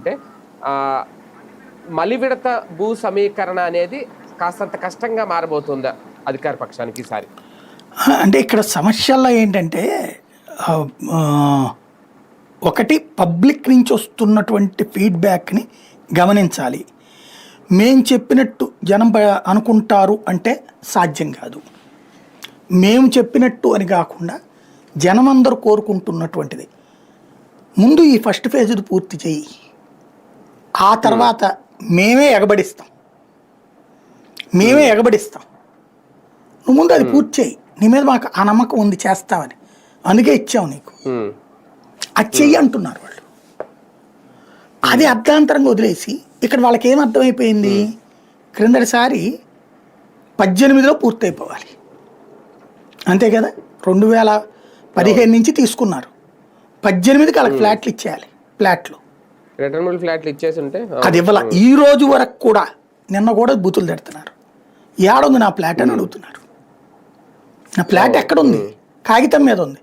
అంటే మలివిడత భూ సమీకరణ అనేది కాస్తంత కష్టంగా మారబోతుందా అధికార పక్షానికి ఈసారి? అంటే ఇక్కడ సమస్యల్లో ఏంటంటే ఒకటి పబ్లిక్ నుంచి వస్తున్నటువంటి ఫీడ్బ్యాక్ని గమనించాలి. మేం చెప్పినట్టు జనం అనుకుంటారు అంటే సాధ్యం కాదు. మేము చెప్పినట్టు అని కాకుండా జనం అందరూ కోరుకుంటున్నటువంటిది. ముందు ఈ ఫస్ట్ ఫేజ్ పూర్తి చేయి. ఆ తర్వాత మేమే ఎగబడిస్తాం. మేమే ఎగబడిస్తాం. నువ్వు ముందు అది పూర్తి చేయి. నీ మీద మాకు ఆ నమ్మకం ఉంది చేస్తావని. అందుకే ఇచ్చావు నీకు. అది చెయ్యి అంటున్నారు వాళ్ళు. అది అర్ధాంతరంగా వదిలేసి ఇక్కడ వాళ్ళకి ఏం అర్థమైపోయింది? క్రిందటిసారి పద్దెనిమిదిలో పూర్తయిపోవాలి. అంతే కదా? రెండు వేల పదిహేను నుంచి తీసుకున్నారు. పద్దెనిమిదికి వాళ్ళకి ఫ్లాట్లు ఇచ్చేయాలి. ఫ్లాట్లు. రిటర్నబుల్ ఫ్లాట్లు ఇచ్చేసి ఉంటే ఆ, అది ఇవ్వాల. ఈ రోజు వరకు కూడా నిన్న కూడా బూతులు తిడుతున్నారు. ఏడుంది నా ఫ్లాట్ అని అడుగుతున్నారు. నా ఫ్లాట్ ఎక్కడుంది? కాగితం మీద ఉంది.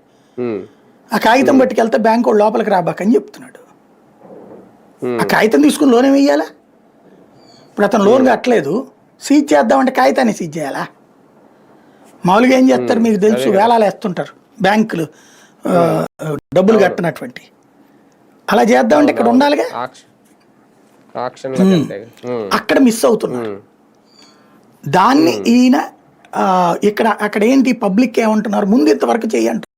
ఆ కాగితం పట్టుకెళ్తే బ్యాంక్ వాడు లోపలికి రాబాకని చెప్తున్నాడు. ఆ కాగితం తీసుకుని లోన్ ఏమి ఇప్పుడు అతను లోన్ కట్టలేదు. సీజ్ చేద్దామంటే కాగితాన్ని సీజ్ చేయాలా? మామూలుగా ఏం చేస్తారు మీకు తెలుసు వేలాలు వేస్తుంటారు. బ్యాంకులు డబ్బులు కట్టినటువంటి. అలా చేద్దామంటే ఇక్కడ ఉండాలిగా? అక్కడ మిస్ అవుతున్నారు ఉమ్, దాన్ని ఈయన ఇక్కడ అక్కడ ఏంటి పబ్లిక్ ఏమంటున్నారు? ముందు ఇంతవరకు చేయంటారు